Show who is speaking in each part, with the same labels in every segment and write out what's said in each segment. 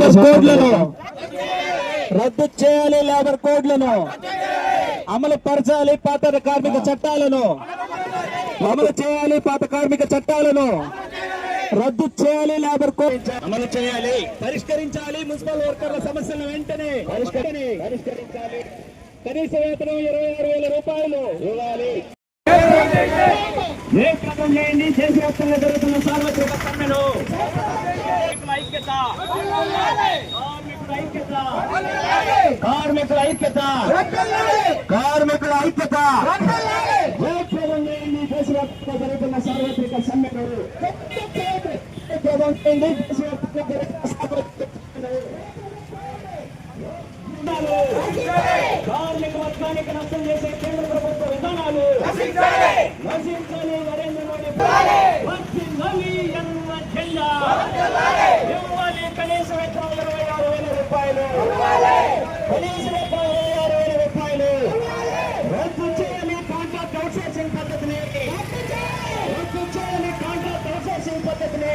Speaker 1: కోడ్లను రద్దు చేయాలి లేబర్ కోడ్లను. అమలు పరచాలి పాత కార్మిక చట్టాలను. అమలు చేయాలి పాత కార్మిక చట్టాలను. రద్దు చేయాలి లేబర్ కోడ్. అమలు చేయాలి. పరిష్కరించాలి మున్సిపల్ వర్కర్ల సమస్యలను వెంటనే. పరిష్కరి పరిష్కరించాలి. కనీస వేతనం ఇరవై ఆరు వేల రూపాయలు. ఇవ్వాలి. ఏ క్రమం చేయండి. దేశవ్యాప్తంగా జరుగుతున్న సార్వత్రిక సమ్మెను కార్మికుల ఐక్యత కార్మికుల ఐక్యత ఏ క్రమం చేయండి దేశవ్యాప్తంగా జరుగుతున్న సార్వత్రిక సమ్మెను ఏ క్రమం చేయండి దేశవ్యాప్తంగా జరుగుతున్న సార్వత్రిక సమ్మెను కార్మిక వర్గానికి నష్టం చేసే కేంద్ర ప్రభుత్వ విధానాలు నశించాలి నరేంద్ర మోడీ పద్ధతిని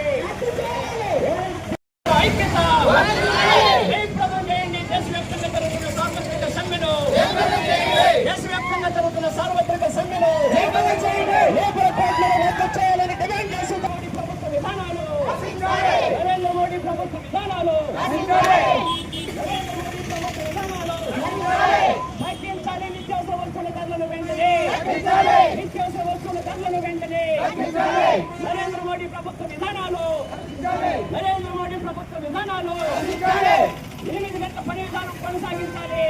Speaker 1: ఐక్యత దేశవ్యాప్తంగా జరుగుతున్న సార్వత్రిక సమ్మెను లేబర్ రద్దు చేయాలని డిమాండ్ చేస్తున్న మోడీ ప్రభుత్వ విధానాలు నరేంద్ర మోడీ ప్రభుత్వ విధానాలు నిత్యావసర వస్తువుల ధరలను వెంటనే నిత్యావసర వస్తువుల ధరలను వెంటనే నరేంద్ర మోడీ ప్రభుత్వ విధానాలు. నరేంద్ర మోడీ ప్రభుత్వ విధానాలు. ఎనిమిది గంటల పని విధానం కొనసాగించాలి.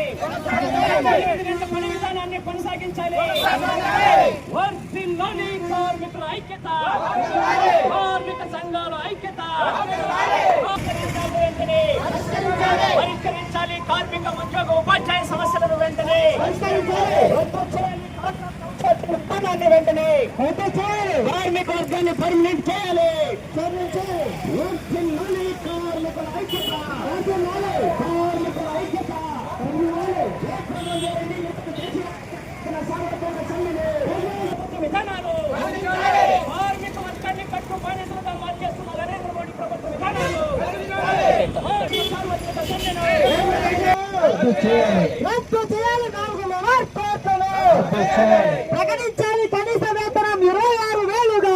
Speaker 1: ఎనిమిది గంటల పని విధానాన్ని కొనసాగించాలి. వర్తిల్లోని కార్మికుల ఐక్యత. కార్మిక సంఘాల ఐక్యత. పరిష్కరించాలి వెంటనే పరిష్కరించాలి కార్మిక ఉద్యోగ ఉపాధ్యాయ సమస్యలను వెంటనే రద్దు చేయాలి కాంట్రాక్ట్ విధానాన్ని వెంటనే రద్దు చేయాలి కార్మిక వర్గాన్ని పర్మనెంట్ చేయాలి వర్ధిల్లాలి కార్మికుల ఐక్యత కార్మికుల ఐక్యత విధానాలు కార్మిక వర్గాన్ని కట్టు బానిసలుగా మార్చేస్తున్న నరేంద్ర మోడీ ప్రభుత్వ విధానాలు సార్వత్రిక సమ్మెను
Speaker 2: రద్దు చేయాలి నాలుగు వార్తలు ప్రకటించాలి కనీస వేతనం ఇరవై ఆరు వేలుగా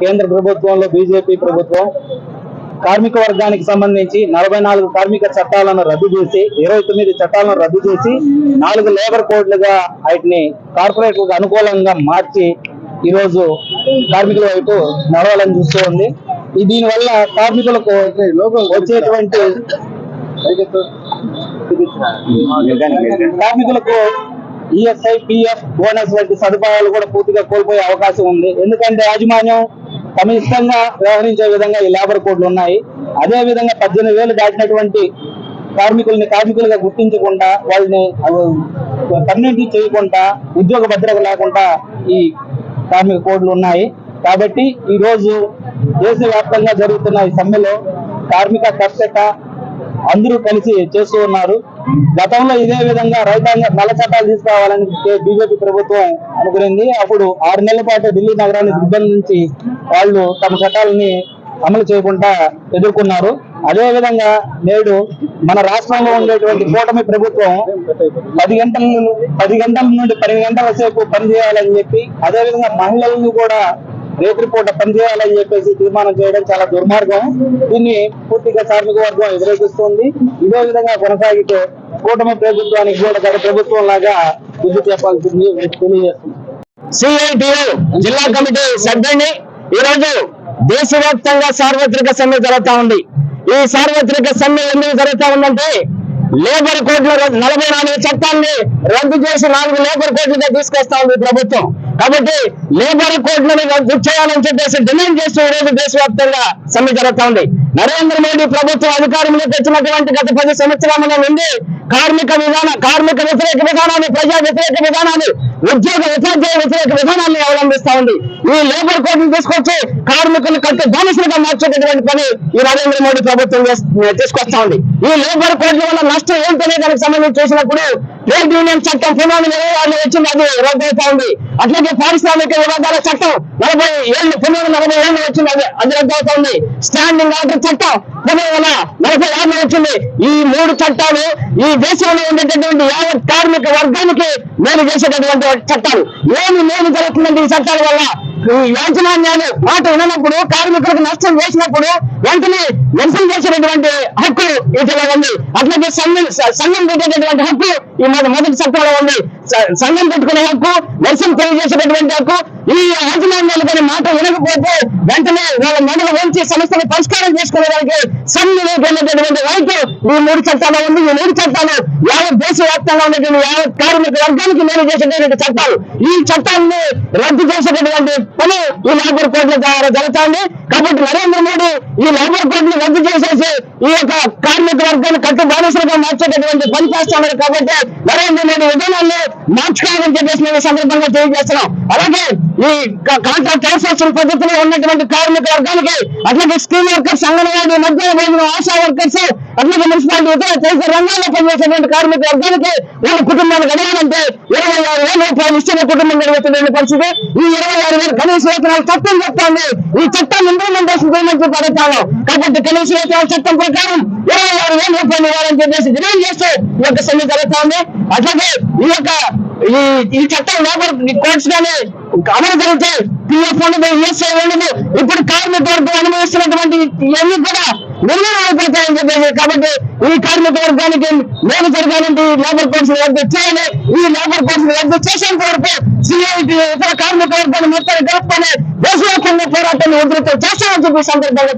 Speaker 3: కేంద్ర ప్రభుత్వంలో బీజేపీ ప్రభుత్వం కార్మిక వర్గానికి సంబంధించి నలభై నాలుగు కార్మిక చట్టాలను రద్దు చేసి ఇరవై తొమ్మిది చట్టాలను రద్దు చేసి నాలుగు లేబర్ కోడ్లుగా వాటిని కార్పొరేట్లకు అనుకూలంగా మార్చి ఈరోజు కార్మికుల వైపు నడవాలని చూస్తూ ఉంది. దీనివల్ల కార్మికులకు వచ్చేటువంటి కార్మికులకు ఈఎస్ఐ పిఎఫ్ బోనస్ వంటి సదుపాయాలు కూడా పూర్తిగా కోల్పోయే అవకాశం ఉంది. ఎందుకంటే యాజమాన్యం తమ ఇష్టంగా వ్యవహరించే విధంగా ఈ లేబర్ కోడ్లు ఉన్నాయి. అదే విధంగా పద్దెనిమిది వేలు దాటినటువంటి కార్మికుల్ని కార్మికులుగా గుర్తించకుండా వాళ్ళని పర్మనెంట్ చేయకుండా ఉద్యోగ భద్రత లేకుండా ఈ కార్మిక కోడ్లు ఉన్నాయి. కాబట్టి ఈ రోజు దేశవ్యాప్తంగా జరుగుతున్న ఈ సమ్మెలో కార్మిక కర్షక అందరూ కలిసి చేస్తూ ఉన్నారు. గతంలో ఇదే విధంగా రైతాంగ నల్ల చట్టాలు తీసుకురావాలని బీజేపీ ప్రభుత్వం అనుకునింది. అప్పుడు ఆరు నెలల పాటు ఢిల్లీ నగరాన్ని దిగ్బంధించి వాళ్ళు తమ చట్టాలని అమలు చేయకుండా ఎదుర్కొన్నారు. అదే విధంగా నేడు మన రాష్ట్రంలో ఉండేటువంటి కూటమి ప్రభుత్వం పది గంటల పది గంటల నుండి పన్నెండు గంటల సేపు పనిచేయాలని చెప్పి అదే విధంగా మహిళలను కూడా పూట పనిచేయాలని చెప్పేసి తీర్మానం చేయడం చాలా దుర్మార్గం. దీన్ని పూర్తిగా కార్మిక వర్గం వ్యతిరేకిస్తుంది. ఇదే విధంగా కొనసాగితే కూటమి ప్రభుత్వానికి కూడా గత ప్రభుత్వం లాగా బుద్ధి చెప్పాల్సింది తెలియజేస్తుంది
Speaker 4: సిఐటియు జిల్లా కమిటీ సభ్యుడిని ఈ రోజు దేశవ్యాప్తంగా సార్వత్రిక సమ్మె జరుగుతా ఉంది. ఈ సార్వత్రిక సమ్మె ఎందుకు జరుగుతా ఉందంటే లేబర్ కోడ్ల నలభై నాలుగు చట్టాన్ని రద్దు చేసి నాలుగు లేబర్ కోడ్లుగా తీసుకొస్తా ఉంది ప్రభుత్వం. కాబట్టి లేబర్ కోడ్లను రద్దు చేయాలని చెప్పేసి డిమాండ్ చేస్తూ ఈరోజు దేశవ్యాప్తంగా సమ్మె జరుగుతా ఉంది నరేంద్ర మోడీ ప్రభుత్వం అధికారంలోకి వచ్చినటువంటి గత పది సంవత్సరాల నుండి కార్మిక విధాన కార్మిక వ్యతిరేక విధానాన్ని ప్రజా వ్యతిరేక విధానాన్ని ఉద్యోగ ఉపాధ్యాయ వ్యతిరేక విధానాన్ని అవలంబిస్తా ఉంది. ఈ లేబర్ కోడ్ను తీసుకొచ్చి కార్మికులు కట్టే బానిసలుగా మార్చేటటువంటి పని ఈ నరేంద్ర మోడీ ప్రభుత్వం తీసుకొస్తా ఉంది. ఈ లేబర్ కోడ్ల వల్ల నష్టం ఏంటనే దానికి సంబంధించి చూసినప్పుడు ట్రేడ్ యూనియన్ చట్టం పునాది ఇరవై వచ్చింది. అది రద్దవుతా ఉంది అట్లాగే పారిశ్రామిక విభాగాల చట్టం నలభై ఏళ్ళు పునాది నలభై ఏళ్ళు వచ్చింది. అది అది రద్దవుతా ఉంది స్టాండింగ్ ఆర్డర్ చట్టం పునాది నలభై ఆరులో వచ్చింది. ఈ మూడు చట్టాలు ఈ దేశంలో ఉండేటటువంటి యావత్ కార్మిక వర్గానికి మేలు చేసేటటువంటి చట్టాలు. ఏమి మేలు జరుగుతుందంటే ఈ చట్టాల వల్ల ఈ యాజమాన్యాలు మాట ఉన్నప్పుడు కార్మికులకు నష్టం చేసినప్పుడు వెంటనే నిరసన చేసేటటువంటి హక్కు వీటిలో ఉంది. అట్లాగే సంఘం సంఘం పెట్టేటటువంటి హక్కు ఈ మొదటి చట్టంలో ఉంది. సంఘం పెట్టుకునే హక్కు నిరసన తెలియజేసేటటువంటి హక్కు ఈ యాజమాన్యాలు కానీ మాట వినకపోతే వెంటనే వాళ్ళ మెడలు వంచి సమస్యను పరిష్కారం చేసుకునేదానికి సమ్మెలోకి రైతు ఈ మూడు చట్టాలు ఉంది. ఈ మూడు చట్టాలు యావత్ దేశవ్యాప్తంగా ఉన్నటువంటి యావత్ కార్మిక వర్గానికి మేలు చేసేటటువంటి చట్టాలు. ఈ చట్టాన్ని రద్దు చేసేటటువంటి పని ఈ లేబర్ కోడ్ల ద్వారా జరుగుతుంది. కాబట్టి నరేంద్ర మోడీ ఈ లేబర్ కోడ్ని రద్దు చేసేసి ఈ యొక్క కార్మిక వర్గాన్ని కట్టు బానిసలుగా మార్చేటటువంటి పని చేస్తున్నారు కాబట్టి నరేంద్ర మోడీ విధానాన్ని మార్చుకోవాలని చెప్పేసి సందర్భంగా తెలియజేస్తున్నాం. అలాగే ఈ కాంట్రాక్ట్ అవుట్సోర్సింగ్ పద్ధతిలో ఉన్నటువంటి కార్మిక వర్గానికి అట్లాగే స్కీమ్ వర్కర్స్ అంగన్వాడీ మధ్య ఆశా వర్కర్స్ అట్లాగే మున్సిపాలిటీ ఇతర తదితర రంగాల్లో పనిచేసేటువంటి కార్మిక వర్గానికి వాళ్ళ కుటుంబాన్ని గడవాలంటే ఇరవై ఆరు వేల రూపాయలు ఇచ్చిన కుటుంబం గడుగుతున్న పరిస్థితి. ఈ ఇరవై ఆరు వేల కనీస వేతనాలు చట్టం చెప్తాంది. ఈ చట్టం ఇంప్లిమెంటేషన్ చేయమని పడతాను. కాబట్టి కనీస వేతనాల చట్టం ప్రకారం ఇరవై ఆరు వేల రూపాయలు ఇవ్వాలని చెప్పేసి డిమాండ్ చేస్తూ ఈ యొక్క సమ్మె జరుగుతా ఉంది అట్లాగే ఈ యొక్క ఈ ఈ చట్టం లేబర్ కోర్ట్స్ గానే అమలు జరిగితే పిఎఫ్ ఉండదు ఈఎస్ఐ ఉండదు. ఇప్పుడు కార్మిక వర్గం అనుభవిస్తున్నటువంటి ఇవన్నీ కూడా నిర్ణయం అయిపోతాయని చెప్పేసి కాబట్టి ఈ కార్మిక వర్గానికి మేము జరగాలంటే ఈ లేబర్ కోర్స్ రద్దు చేయాలి. ఈ లేబర్ కోర్స్ రద్దు చేసేంత వరకు సిఐటి ఇతర కార్మిక వర్గాన్ని మొత్తాన్ని కలుపుకొని దేశవ్యాప్తంగా పోరాటాన్ని ఉధృతం చేస్తామని చెప్పి సందర్భంగా